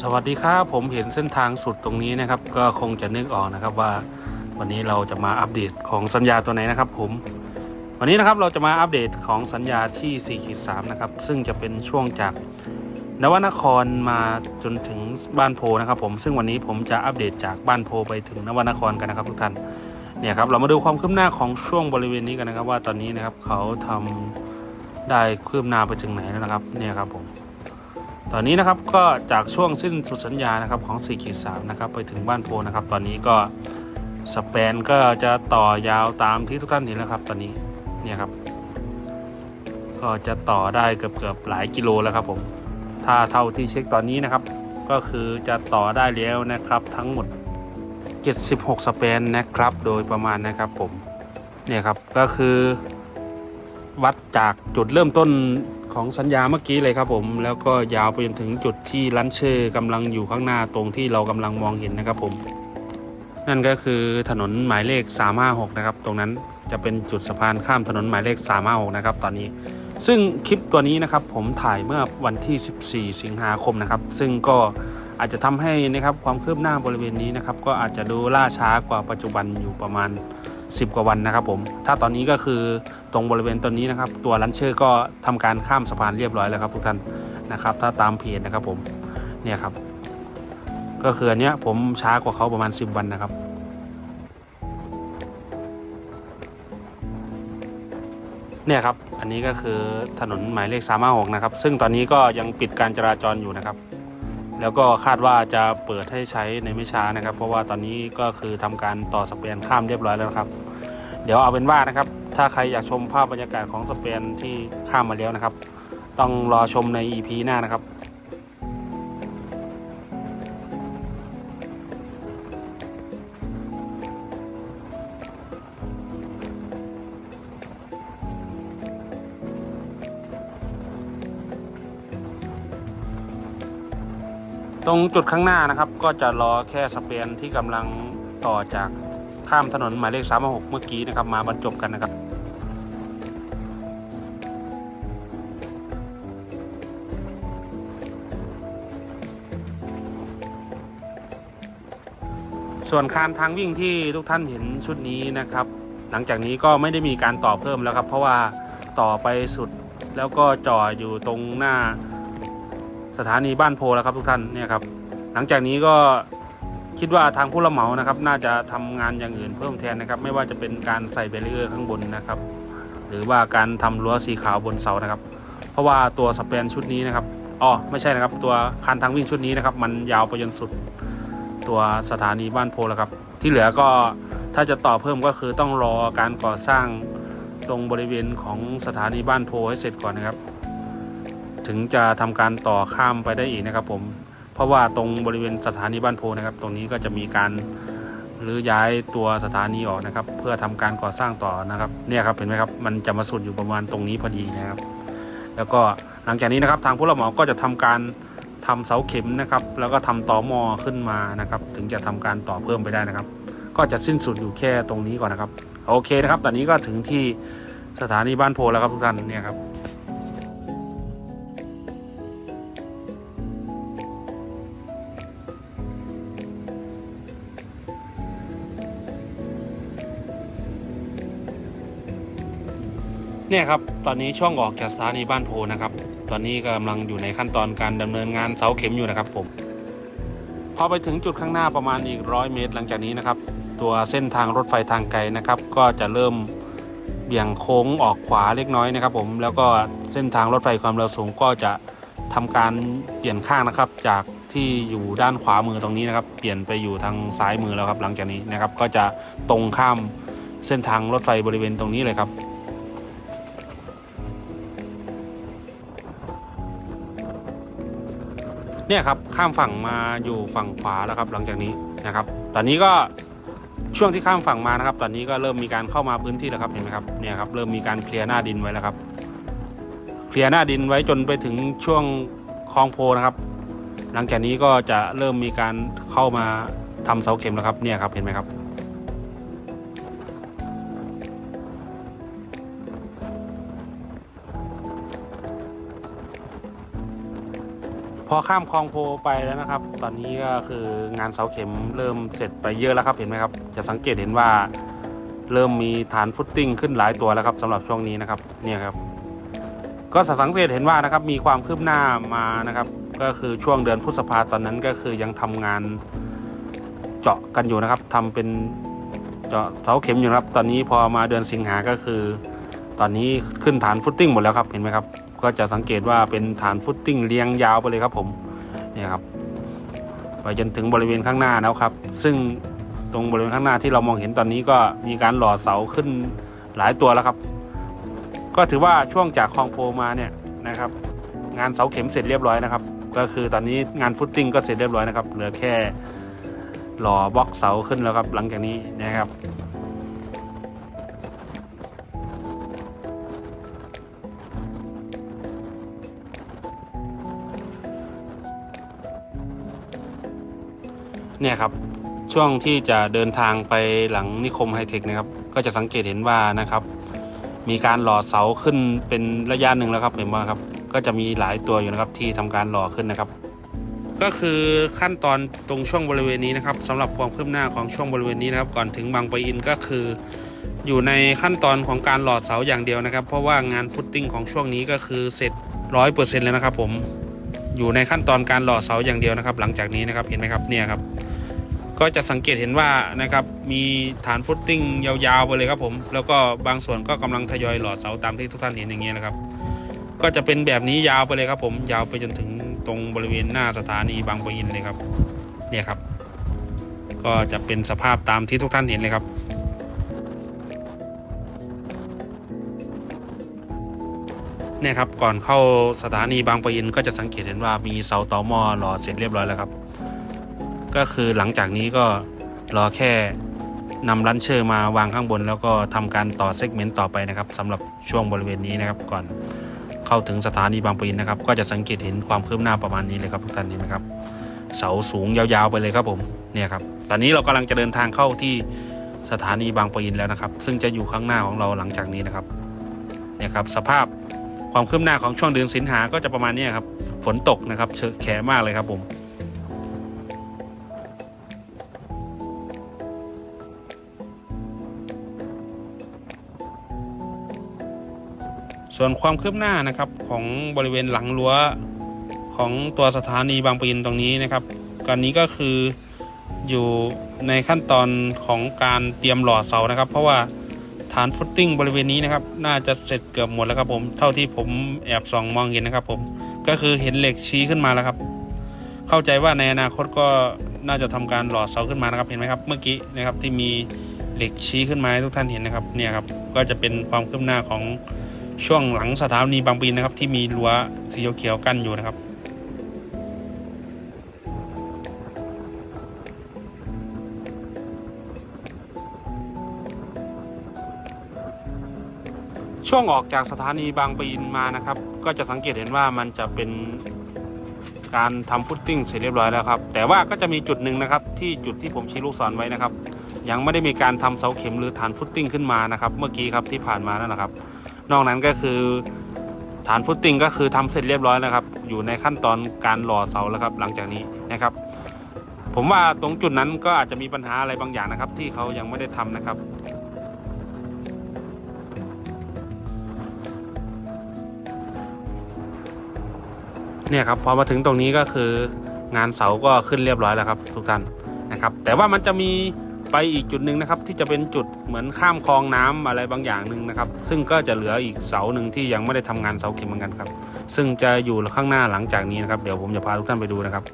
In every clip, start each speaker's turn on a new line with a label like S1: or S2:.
S1: สวัสดีครับผมเห็นเส้นทางสุดตรงนี้นะครับ ก็คงจะนึกออกนะครับว่า วันนี้เราจะมาอัปเดตของสัญญาตัวไหนนะครับ ผม วันนี้นะครับเราจะมาอัปเดตของสัญญาที่4ขีด3นะครับซึ่งจะเป็นช่วงจากนวนครมาจนถึงบ้านโพนะครับ ผมซึ่งวันนี้ผมจะอัปเดตจากบ้านโพไปถึงนวนครกันนะครับ ทุกท่านเนี่ยครับเรามาดูความคืบหน้าของช่วงบริเวณนี้กันนะครับ ว่าตอนนี้นะครับเขาทำได้คืบหน้าไปถึงไหนแล้วนะครับ เนี่ยครับผม ตอนนี้นะครับก็จากช่วงสิ้นสุดสัญญานะครับของ4ขีด3นะครับไปถึงบ้านโพนะครับ ตอนนี้ก็สเปนก็จะต่อยาวตามที่ทุกท่านเห็นแล้วครับ ตอนนี้เนี่ยครับ ก็จะต่อได้เกือบเกือบหลายกิโลแล้วครับผมถ้าเท่าที่เช็คตอนนี้นะครับ ก็คือจะต่อได้แล้วนะครับ ทั้งหมด 76 สเปนนะครับ โดยประมาณนะครับผมเนี่ยครับก็คือ วัดจากจุดเริ่มต้นของสัญญาเมื่อกี้เลยครับผม แล้วก็ยาวไปจนถึงจุดที่ลันเชอร์กำลังอยู่ข้างหน้าตรงที่เรากำลังมองเห็นนะครับผม นั่นก็คือถนนหมายเลข 356 นะครับ ตรงนั้นจะเป็นจุดสะพานข้ามถนนหมายเลข 356 นะครับ ตอนนี้ ซึ่งคลิปตัวนี้นะครับผมถ่ายเมื่อวันที่ 14 สิงหาคมนะครับ ซึ่งก็อาจจะทำให้นะครับความคืบหน้าบริเวณนี้นะครับ ก็อาจจะดูล่าช้ากว่าปัจจุบันอยู่ประมาณ 10 กว่าวันนะครับผม ถ้าตอนนี้ก็คือตรงบริเวณตอนนี้นะครับ ตัวลันเชอร์ก็ทำการข้ามสะพานเรียบร้อยแล้วครับทุกท่านนะครับ ถ้าตามเพจนะครับผมเนี่ยครับ ก็คืออันเนี้ยผมช้ากว่าเขาประมาณ 10 วันนะครับเนี่ยครับ อันนี้ก็คือถนนหมายเลข356นะครับ ซึ่งตอนนี้ก็ยังปิดการจราจรอยู่นะครับ แล้วก็คาดว่าจะเปิดให้ใช้ในไม่ช้านะครับ เพราะว่าตอนนี้ก็คือทำการต่อสเปนข้ามเรียบร้อยแล้วครับ เดี๋ยวเอาเป็นว่านะครับ ถ้าใครอยากชมภาพบรรยากาศของสเปนที่ข้ามมาแล้วนะครับ ต้องรอชมใน EP หน้านะครับ ตรงจุดข้างหน้านะครับ ก็จะรอแค่สเปนที่กำลังต่อจากข้ามถนนหมายเลข366เมื่อกี้นะครับ มาบรรจบกันนะครับส่วนคานทางวิ่งที่ทุกท่านเห็นชุดนี้นะครับ หลังจากนี้ก็ไม่ได้มีการต่อเพิ่มแล้วครับ เพราะว่าต่อไปสุดแล้วก็จ่ออยู่ตรงหน้า สถานีบ้านโพแล้วครับทุกท่านเนี่ยครับหลังจากนี้ก็คิดว่าทางผู้รับเหมานะครับ น่าจะทำงานอย่างอื่นเพิ่มแทนนะครับ ไม่ว่าจะเป็นการใส่เบรเออร์ข้างบนนะครับ หรือว่าการทำรั้วสีขาวบนเสานะครับ เพราะว่าตัวสเปนชุดนี้นะครับอ๋อไม่ใช่นะครับ ตัวคันทางวิ่งชุดนี้นะครับ มันยาวไปจนสุดตัวสถานีบ้านโพแล้วครับ ที่เหลือก็ถ้าจะต่อเพิ่มก็คือต้องรอการก่อสร้างตรงบริเวณของสถานีบ้านโพให้เสร็จก่อนนะครับ ถึงจะทำการต่อข้ามไปได้อีกนะครับผม เพราะว่าตรงบริเวณสถานีบ้านโพนะครับ ตรงนี้ก็จะมีการหรือย้ายตัวสถานีออกนะครับ เพื่อทำการก่อสร้างต่อนะครับ เนี่ยครับเห็นไหมครับ มันจะมาสุดอยู่ประมาณตรงนี้พอดีนะครับ แล้วก็หลังจากนี้นะครับ ทางผู้รับเหมาก็จะทำการทำเสาเข็มนะครับ แล้วก็ทำต่อมอขึ้นมานะครับ ถึงจะทำการต่อเพิ่มไปได้นะครับ ก็จะสิ้นสุดอยู่แค่ตรงนี้ก่อนนะครับ โอเคนะครับ ตอนนี้ก็ถึงที่สถานีบ้านโพแล้วครับทุกท่านเนี่ยครับ เนี่ยครับตอนนี้ช่องออกจากสถานีบ้านโพนะครับ ตอนนี้กำลังอยู่ในขั้นตอนการดำเนินงานเสาเข็มอยู่นะครับผมพอไปถึงจุดข้างหน้าประมาณอีกร้อยเมตร หลังจากนี้นะครับ ตัวเส้นทางรถไฟทางไกลนะครับ ก็จะเริ่มเบี่ยงโค้งออกขวาเล็กน้อยนะครับผมแล้วก็เส้นทางรถไฟความเร็วสูงก็จะทำการเปลี่ยนข้างนะครับ จากที่อยู่ด้านขวามือตรงนี้นะครับ เปลี่ยนไปอยู่ทางซ้ายมือแล้วครับ หลังจากนี้นะครับ ก็จะตรงข้ามเส้นทางรถไฟบริเวณตรงนี้เลยครับ เนี่ยครับข้ามฝั่งมาอยู่ฝั่งขวาแล้วครับ หลังจากนี้นะครับ ตอนนี้ก็ช่วงที่ข้ามฝั่งมานะครับ ตอนนี้ก็เริ่มมีการเข้ามาพื้นที่แล้วครับเห็นไหมครับเนี่ยครับเริ่มมีการเคลียร์หน้าดินไว้แล้วครับ เคลียร์หน้าดินไว้จนไปถึงช่วงคลองโพนะครับ หลังจากนี้ก็จะเริ่มมีการเข้ามาทำเสาเข็มแล้วครับเนี่ยครับเห็นไหมครับ อข้ามคลองโพไปแล้วนะครับ ตอนนี้ก็คืองานเสาเข็มเริ่มเสร็จไปเยอะแล้วครับเห็นไหมครับ จะสังเกตเห็นว่าเริ่มมีฐานฟุตติ้งขึ้นหลายตัวแล้วครับสำหรับช่วงนี้นะครับเนี่ยครับ ก็สังเกตเห็นว่านะครับมีความคืบหน้ามานะครับ ก็คือช่วงเดือนพฤษภาตอนนั้นก็คือยังทำงานเจาะกันอยู่นะครับทำเป็นเจาะเสาเข็มอยู่ครับ ตอนนี้พอมาเดือนสิงหาก็คือ ตอนนี้ขึ้นฐานฟุตติ้งหมดแล้วครับเห็นไหมครับ ก็จะสังเกตว่าเป็นฐานฟุตติ้งเรียงยาวไปเลยครับผมเนี่ยครับไปจนถึงบริเวณข้างหน้าแล้วครับ ซึ่งตรงบริเวณข้างหน้าที่เรามองเห็นตอนนี้ก็มีการหล่อเสาขึ้นหลายตัวแล้วครับ ก็ถือว่าช่วงจากคลองโพมาเนี่ยนะครับ งานเสาเข็มเสร็จเรียบร้อยนะครับ ก็คือตอนนี้งานฟุตติ้งก็เสร็จเรียบร้อยนะครับเหลือแค่หล่อบล็อกเสาขึ้นแล้วครับ หลังจากนี้นะครับ เนี่ยครับช่วงที่จะเดินทางไปหลังนิคมไฮเทคนะครับ ก็จะสังเกตเห็นว่านะครับ มีการหล่อเสาขึ้นเป็นระยะหนึ่งแล้วครับเห็นว่าครับ ก็จะมีหลายตัวอยู่นะครับที่ทำการหล่อขึ้นนะครับ ก็คือขั้นตอนตรงช่วงบริเวณนี้นะครับสำหรับความคืบหน้าของช่วงบริเวณนี้นะครับ ก่อนถึงบางปะอินก็คือ อยู่ในขั้นตอนของการหล่อเสาอย่างเดียวนะครับ เพราะว่างานฟุตติ้งของช่วงนี้ก็คือเสร็จร้อยเปอร์เซ็นต์แล้วนะครับ ผมอยู่ในขั้นตอนการหล่อเสาอย่างเดียวนะครับ หลังจากนี้นะครับเห็นไหมครับเนี่ยครับ ก็จะสังเกตเห็นว่านะครับมีฐานฟุตติ้งยาวๆไปเลยครับผมแล้วก็บางส่วนก็กำลังทยอยหล่อเสาตามที่ทุกท่านเห็นอย่างเงี้ยนะครับ ก็จะเป็นแบบนี้ยาวไปเลยครับผมยาวไปจนถึงตรงบริเวณหน้าสถานีบางปะอินเลยครับเนี่ยครับ ก็จะเป็นสภาพตามที่ทุกท่านเห็นเลยครับเนี่ยครับก่อนเข้าสถานีบางปะอินก็จะสังเกตเห็นว่ามีเสาต่อหม้อหล่อเสร็จเรียบร้อยแล้วครับ ก็คือหลังจากนี้ก็รอแค่นำรันเชอร์มาวางข้างบน แล้วก็ทำการต่อเซกเมนต์ต่อไปนะครับสำหรับช่วงบริเวณนี้นะครับก่อนเข้าถึงสถานีบางปะอินนะครับ ก็จะสังเกตเห็นความคืบหน้าประมาณนี้เลยครับทุกท่านเห็นไหมครับเสาสูงยาวๆไปเลยครับผมเนี่ยครับตอนนี้เรากำลังจะเดินทางเข้าที่สถานีบางปะอินแล้วนะครับ ซึ่งจะอยู่ข้างหน้าของเราหลังจากนี้นะครับเนี่ยครับสภาพความคืบหน้าของช่วงเดือนสิงหาก็จะประมาณนี้ครับฝนตกนะครับเชอะแขะมากเลยครับผม ส่วนความคืบหน้านะครับของบริเวณหลังรั้วของตัวสถานีบางปะอินตรงนี้นะครับตอนนี้ก็คืออยู่ในขั้นตอนของการเตรียมหล่อเสานะครับ เพราะว่าฐานฟุตติ้งบริเวณนี้นะครับน่าจะเสร็จเกือบหมดแล้วครับผมเท่าที่ผมแอบส่องมองเห็นนะครับผมก็คือเห็นเหล็กชี้ขึ้นมาแล้วครับ เข้าใจว่าในอนาคตก็น่าจะทำการหล่อเสาขึ้นมานะครับเห็นไหมครับ เมื่อกี้นะครับที่มีเหล็กชี้ขึ้นมาให้ทุกท่านเห็นนะครับเนี่ยครับก็จะเป็นความคืบหน้าของ ช่วงหลังสถานีบางปะอินนะครับ ที่มีรั้วสีเขียวกั้นอยู่นะครับ ช่วงออกจากสถานีบางปะอินมานะครับ ก็จะสังเกตเห็นว่ามันจะเป็นการทำฟุตติ้งเสร็จเรียบร้อยแล้วครับ แต่ว่าก็จะมีจุดหนึ่งนะครับ ที่จุดที่ผมชี้ลูกศรไว้นะครับ ยังไม่ได้มีการทำเสาเข็มหรือฐานฟุตติ้งขึ้นมานะครับ เมื่อกี้ครับที่ผ่านมานั่นแหละครับ นอกนั้นก็คือฐานฟุตติ้งก็คือทำเสร็จเรียบร้อยแล้วครับ อยู่ในขั้นตอนการหล่อเสาแล้วครับ หลังจากนี้นะครับ ผมว่าตรงจุดนั้นก็อาจจะมีปัญหาอะไรบางอย่างนะครับ ที่เขายังไม่ได้ทำนะครับเนี่ยครับพอมาถึงตรงนี้ก็คืองานเสาก็ขึ้นเรียบร้อยแล้วครับ ทุกท่านนะครับ แต่ว่ามันจะมี ไปอีกจุดหนึ่งนะครับ ที่จะเป็นจุดเหมือนข้ามคลองน้ำอะไรบางอย่างหนึ่งนะครับ ซึ่งก็จะเหลืออีกเสาหนึ่งที่ยังไม่ได้ทำงานเสาเข็มเหมือนกันครับ ซึ่งจะอยู่ข้างหน้าหลังจากนี้นะครับ เดี๋ยวผมจะพาทุกท่านไปดูนะครับ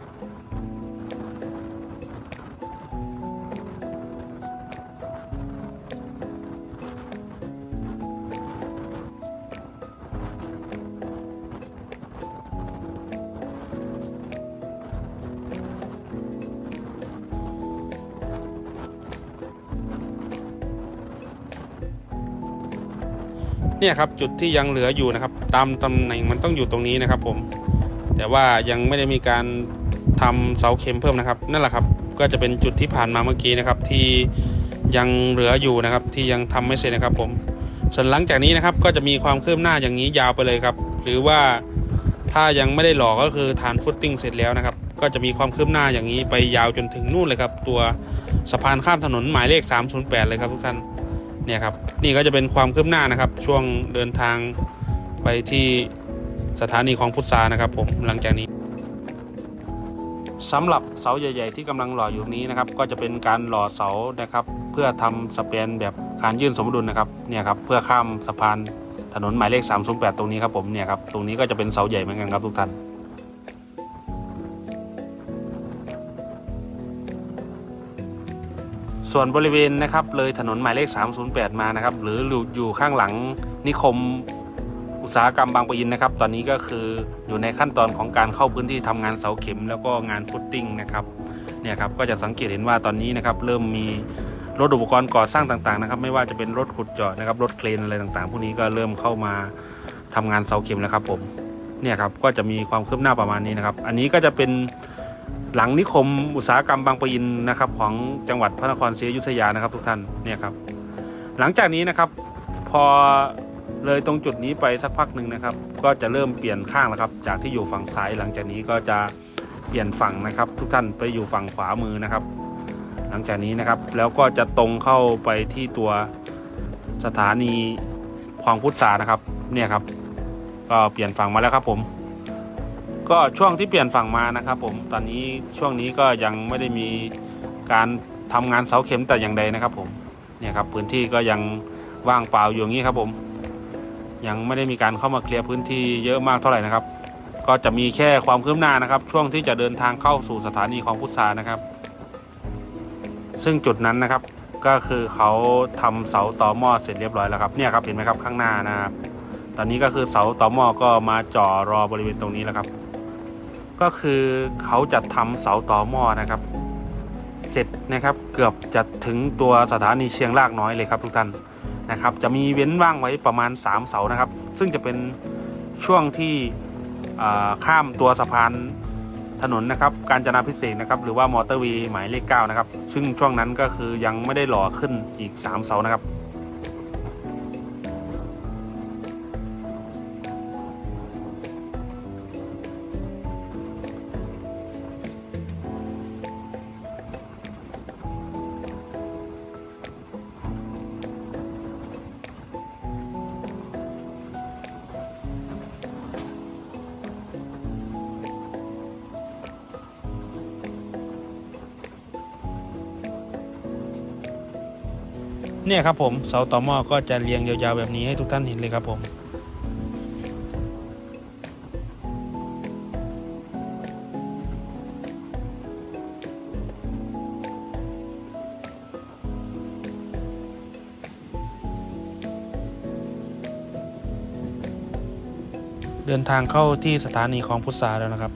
S1: เนี่ยครับจุดที่ยังเหลืออยู่นะครับ ตามตำแหน่งมันต้องอยู่ตรงนี้นะครับ ผม แต่ว่ายังไม่ได้มีการทำเสาเข็มเพิ่มนะครับ นั่นแหละครับ ก็จะเป็นจุดที่ผ่านมาเมื่อกี้นะครับ ที่ยังเหลืออยู่นะครับ ที่ยังทำไม่เสร็จนะครับ ผมส่วนหลังจากนี้นะครับ ก็จะมีความคืบหน้าอย่างนี้ยาวไปเลยครับ หรือว่าถ้าถ้ายังไม่ได้หล่อก็คือฐานฟุตติ้งเสร็จแล้วนะครับ ก็จะมีความคืบหน้าอย่างนี้ไปยาวจนถึงนู่นเลยครับ ตัวสะพานข้ามถนนหมายเลข 308 เลยครับทุกท่าน เนี่ยครับนี่ก็จะเป็นความคืบหน้านะครับ ช่วงเดินทางไปที่สถานีของพุทธานะครับ ผมหลังจากนี้สำหรับเสาใหญ่ ๆ ที่กำลังหล่ออยู่นี้นะครับ ก็จะเป็นการหล่อเสานะครับ เพื่อทำสเปนแบบการยื่นสมดุลนะครับเนี่ยครับเพื่อข้ามสะพานถนนหมายเลข 308 ตรงนี้ครับผมเนี่ยครับตรงนี้ก็จะเป็นเสาใหญ่เหมือนกันครับทุกท่าน ส่วนบริเวณนะครับเลยถนนหมายเลข 308 มานะครับหรืออยู่ข้างหลังนิคมอุตสาหกรรมบางปะอินนะครับ ตอนนี้ก็คืออยู่ในขั้นตอนของการเข้าพื้นที่ทำงานเสาเข็ม แล้วก็งานฟุตติ้งนะครับเนี่ยครับก็จะสังเกตเห็นว่าตอนนี้นะครับเริ่มมีรถอุปกรณ์ก่อสร้างต่างๆนะครับไม่ว่าจะเป็นรถขุดเจาะนะครับรถเครนอะไรต่างๆ พวกนี้ก็เริ่มเข้ามาทำงานเสาเข็มแล้วครับผมเนี่ยครับก็จะมีความคืบหน้าประมาณนี้นะครับ อันนี้ก็จะเป็น หลังนิคมอุตสาหกรรมบางปะอินนะครับของจังหวัดพระนครศรีอยุธยานะครับ ทุกท่านเนี่ยครับ หลังจากนี้นะครับพอเลยตรงจุดนี้ไปสักพักหนึ่งนะครับ ก็จะเริ่มเปลี่ยนข้างแล้วครับ จากที่อยู่ฝั่งซ้ายหลังจากนี้ก็จะเปลี่ยนฝั่งนะครับ ทุกท่านไปอยู่ฝั่งขวามือนะครับ หลังจากนี้นะครับแล้วก็จะตรงเข้าไปที่ตัวสถานีคลองพุทธานะครับ เนี่ยครับ ก็เปลี่ยนฝั่งมาแล้วครับผม ก็ช่วงที่เปลี่ยนฝั่งมานะครับผมตอนนี้ช่วงนี้ก็ยังไม่ได้มีการทำงานเสาเข็มแต่อย่างใดนะครับผมเนี่ยครับพื้นที่ก็ยังว่างเปล่าอยู่อย่างนี้ครับผม ยังไม่ได้มีการเข้ามาเคลียร์พื้นที่เยอะมากเท่าไหร่นะครับ ก็จะมีแค่ความคืบหน้านะครับ ช่วงที่จะเดินทางเข้าสู่สถานีของพุทธานะครับ ซึ่งจุดนั้นนะครับก็คือเขาทำเสาต่อหม้อเสร็จเรียบร้อยแล้วครับเนี่ยครับเห็นไหมครับข้างหน้านะครับตอนนี้ก็คือเสาต่อหม้อก็มาจ่อรอบริเวณตรงนี้แล้วครับ ก็คือเขาจะทำเสาต่อหม้อนะครับ เสร็จนะครับเกือบจะถึงตัวสถานีเชียงรากน้อยเลยครับทุกท่านนะครับ จะมีเว้นว่างไว้ประมาณ 3 เสานะครับ ซึ่งจะเป็นช่วงที่ข้ามตัวสะพานถนนนะครับ การจนาพิเศษนะครับ หรือว่ามอเตอร์วย์หมายเลข9นะครับ ซึ่งช่วงนั้นก็คือยังไม่ได้หล่อขึ้นอีก 3 เสานะครับ เนี่ยครับผมเสาต่อหม้อก็จะเรียงยาวๆแบบนี้ให้ทุกท่านเห็นเลยครับผมเดินทางเข้าที่สถานีของพุทธาแล้วนะครับ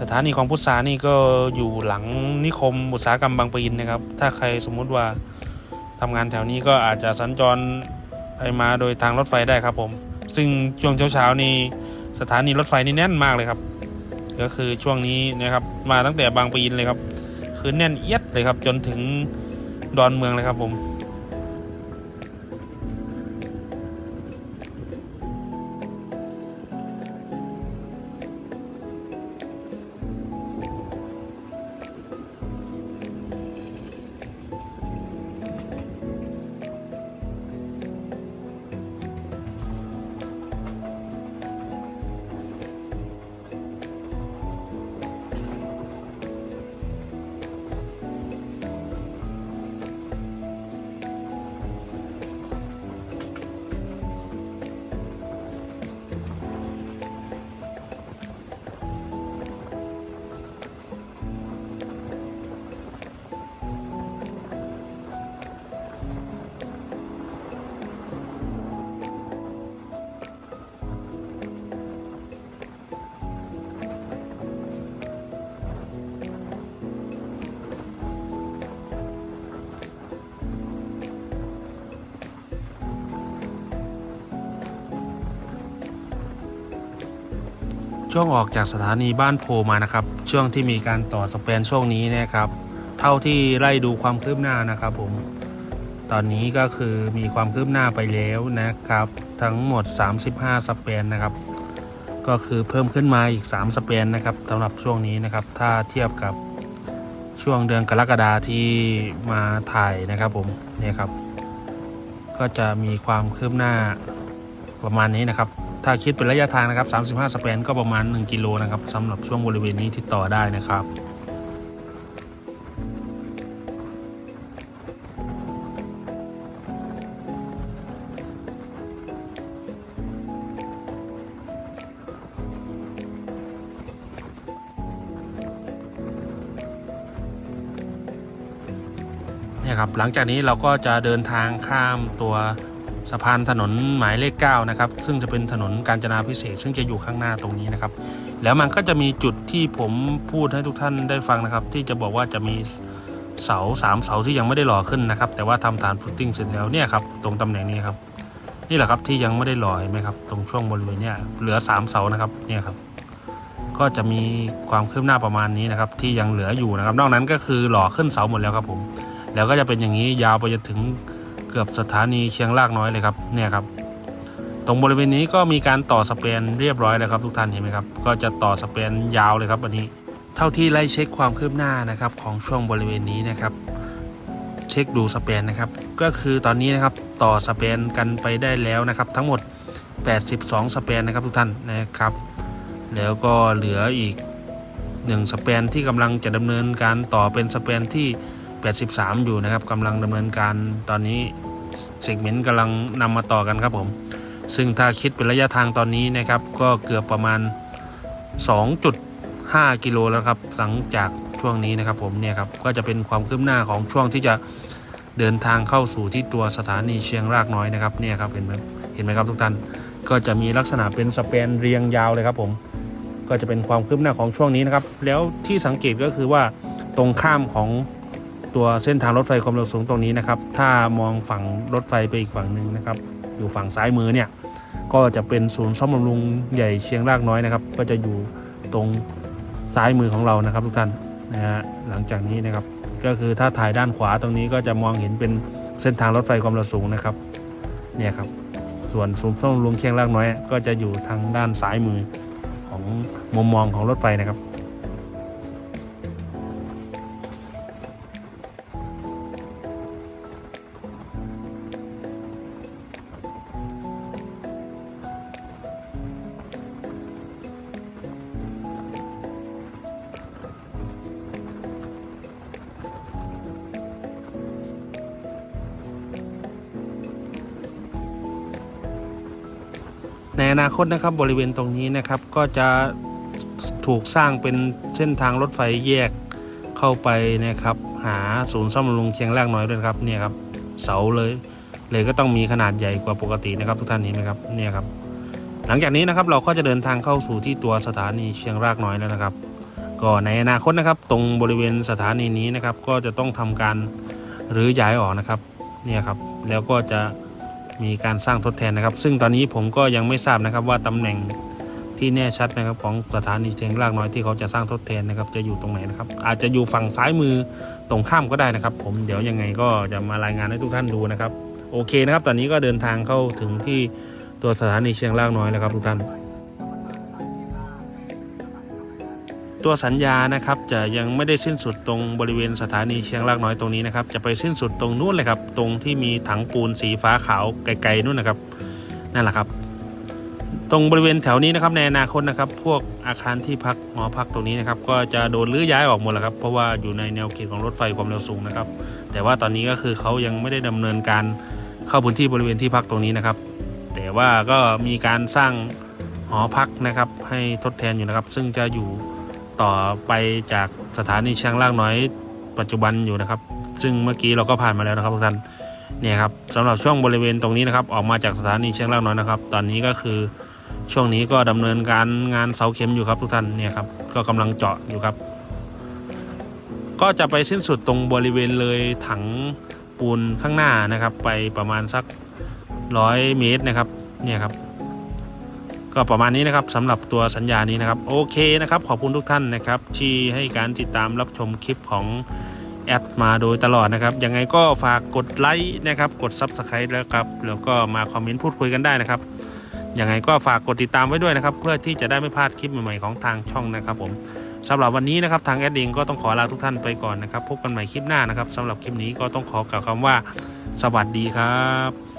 S1: สถานีของพุทธานี่ก็อยู่หลังนิคมอุตสาหกรรมบางปะอินนะครับ ถ้าใครสมมุติว่า ทำงานแถวนี้ก็อาจจะสัญจรไปมาโดยทางรถไฟได้ครับผม ซึ่งช่วงเช้าๆนี่สถานีรถไฟนี่แน่นมากเลยครับ ก็คือช่วงนี้นะครับมาตั้งแต่บางปะอินเลยครับ คือแน่นเอียดเลยครับจนถึงดอนเมืองเลยครับผม ช่วงออกจากสถานีบ้านโพมานะครับ ช่วงที่มีการต่อสเปนช่วงนี้นะครับ เท่าที่ไล่ดูความคืบหน้านะครับผม ตอนนี้ก็คือมีความคืบหน้าไปแล้วนะครับ ทั้งหมด 35 สเปนนะครับ ก็คือเพิ่มขึ้นมาอีก 3 สเปนนะครับสำหรับช่วงนี้นะครับ ถ้าเทียบกับช่วงเดือนกรกฎาที่มาถ่ายนะครับผมเนี่ยครับ ก็จะมีความคืบหน้าประมาณนี้นะครับ ถ้าคิดเป็นระยะทางนะครับ 35สเปนก็ประมาณ 1 กิโลนะครับสำหรับช่วงบริเวณนี้ที่ต่อได้นะครับเนี่ยครับหลังจากนี้เราก็จะเดินทางข้ามตัว สะพานถนนหมายเลข9นะครับซึ่งจะเป็นถนนกาญจนาพิเศษ ซึ่งจะอยู่ข้างหน้าตรงนี้นะครับ แล้วมันก็จะมีจุดที่ผมพูดให้ทุกท่านได้ฟังนะครับ ที่จะบอกว่าจะมีเสาสามเสาที่ยังไม่ได้หล่อขึ้นนะครับ แต่ว่าทำฐานฟุตติ้งเสร็จแล้วเนี่ยครับตรงตำแหน่งนี้ครับนี่แหละครับที่ยังไม่ได้หล่อเห็นไหมครับ ตรงช่วงบริเวณเนี้ยเหลือสามเสานะครับเนี่ยครับก็จะมีความคืบหน้าประมาณนี้นะครับที่ยังเหลืออยู่นะครับ นอกนั้นก็คือหล่อขึ้นเสาหมดแล้วครับผม แล้วก็จะเป็นอย่างนี้ยาวไปจนถึง เกือบสถานีเชียงรากน้อยเลยครับเนี่ยครับ ตรงบริเวณนี้ก็มีการต่อสเปนเรียบร้อยแล้วครับทุกท่านเห็นไหมครับ ก็จะต่อสเปนยาวเลยครับอันนี้ เท่าที่ไล่เช็คความคืบหน้านะครับของช่วงบริเวณนี้นะครับ เช็คดูสเปนนะครับ ก็คือตอนนี้นะครับต่อสเปนกันไปได้แล้วนะครับ ทั้งหมด 82 สเปนนะครับทุกท่านนะครับ แล้วก็เหลืออีก 1 สเปนที่กำลังจะดำเนินการต่อเป็นสเปนที่ 83 อยู่นะครับกำลังดำเนินการตอนนี้เซกเมนต์กำลังนำมาต่อกันครับผม ซึ่งถ้าคิดเป็นระยะทางตอนนี้นะครับก็เกือบประมาณ 2.5 กิโลแล้วครับหลังจากช่วงนี้นะครับผมเนี่ยครับก็จะเป็นความคืบหน้าของช่วงที่จะเดินทางเข้าสู่ที่ตัวสถานีเชียงรากน้อยนะครับเนี่ยครับเห็นไหมเห็นไหมครับทุกท่านก็จะมีลักษณะเป็นสเปนเรียงยาวเลยครับผมก็จะเป็นความคืบหน้าของช่วงนี้นะครับ แล้วที่สังเกตก็คือว่าตรงข้ามของ ตัวเส้นทางรถไฟความเร็วสูงตรงนี้นะครับ ถ้ามองฝั่งรถไฟไปอีกฝั่งหนึ่งนะครับ อยู่ฝั่งซ้ายมือเนี่ย ก็จะเป็นศูนย์ซ่อมบำรุงใหญ่เชียงรากน้อยนะครับ ก็จะอยู่ตรงซ้ายมือของเรานะครับ ทุกท่านนะฮะหลังจากนี้นะครับ ก็คือถ้าถ่ายด้านขวาตรงนี้ก็จะมองเห็นเป็นเส้นทางรถไฟความเร็วสูงนะครับ เนี่ยครับ ส่วนศูนย์ซ่อมบำรุงเชียงรากน้อย ก็จะอยู่ทางด้านซ้ายมือของมุมมองของรถไฟนะครับ อนาคตนะครับบริเวณตรงนี้นะครับก็จะถูกสร้างเป็นเส้นทางรถไฟแยกเข้าไปนะครับ หาศูนย์ซ่อมบำรุงเชียงรากน้อยด้วยครับเนี่ยครับเสาเลย เลยก็ต้องมีขนาดใหญ่กว่าปกตินะครับ ทุกท่านเห็นไหมครับเนี่ยครับ หลังจากนี้นะครับเราก็จะเดินทางเข้าสู่ที่ตัวสถานีเชียงรากน้อยแล้วนะครับ ก็ในอนาคตนะครับ ตรงบริเวณสถานีนี้นะครับ ก็จะต้องทำการรื้อย้ายออกนะครับเนี่ยครับแล้วก็จะ มีการสร้างทดแทนนะครับ ซึ่งตอนนี้ผมก็ยังไม่ทราบนะครับว่าตำแหน่งที่แน่ชัดนะครับของสถานีเชียงรากน้อยที่เขาจะสร้างทดแทนนะครับ จะอยู่ตรงไหนนะครับ อาจจะอยู่ฝั่งซ้ายมือตรงข้ามก็ได้นะครับ ผมเดี๋ยวยังไงก็จะมารายงานให้ทุกท่านดูนะครับ โอเคนะครับ ตอนนี้ก็เดินทางเข้าถึงที่ตัวสถานีเชียงรากน้อยแล้วครับทุกท่าน ตัวสัญญานะครับจะยังไม่ได้สิ้นสุดตรงบริเวณสถานีเชียงรากน้อยตรงนี้นะครับ จะไปสิ้นสุดตรงนู้นเลยครับ ตรงที่มีถังปูนสีฟ้าขาวไกลๆนู่นนะครับนั่นแหละครับ ตรงบริเวณแถวนี้นะครับในอนาคตนะครับ พวกอาคารที่พักหอพักตรงนี้นะครับ ก็จะโดนรื้อย้ายออกหมดแล้วครับเพราะว่าอยู่ในแนวเขตของรถไฟความเร็วสูงนะครับ แต่ว่าตอนนี้ก็คือเขายังไม่ได้ดำเนินการเข้าพื้นที่บริเวณที่พักตรงนี้นะครับ แต่ว่าก็มีการสร้างหอพักนะครับ ให้ทดแทนอยู่นะครับ ซึ่งจะอยู่ ต่อไปจากสถานีเชียงรากน้อยปัจจุบันอยู่นะครับ ซึ่งเมื่อกี้เราก็ผ่านมาแล้วนะครับทุกท่านเนี่ยครับสำหรับช่วงบริเวณตรงนี้นะครับ ออกมาจากสถานีเชียงรากน้อยนะครับ ตอนนี้ก็คือช่วงนี้ก็ดำเนินการงานเสาเข็มอยู่ครับทุกท่านเนี่ยครับก็กำลังเจาะอยู่ครับ ก็จะไปสิ้นสุดตรงบริเวณเลยถังปูนข้างหน้านะครับ ไปประมาณสักร้อยเมตรนะครับเนี่ยครับ ก็ประมาณนี้นะครับสำหรับตัวสัญญานี้นะครับโอเคนะครับขอบคุณทุกท่านนะครับ ที่ให้การติดตามรับชมคลิปของแอดมาโดยตลอดนะครับยังไงก็ฝากกดไลค์นะครับกด Subscribe แล้วครับแล้วก็มาคอมเมนต์พูดคุยกันได้นะครับยังไงก็ฝากกดติดตามไว้ด้วยนะครับ เพื่อที่จะได้ไม่พลาดคลิปใหม่ๆของทางช่องนะครับผมสำหรับวันนี้นะครับทางแอดเองก็ต้องขอลาทุกท่านไปก่อนนะครับ พบกันใหม่คลิปหน้านะครับสำหรับคลิปนี้ก็ต้องขอกล่าวคำว่า สวัสดีครับ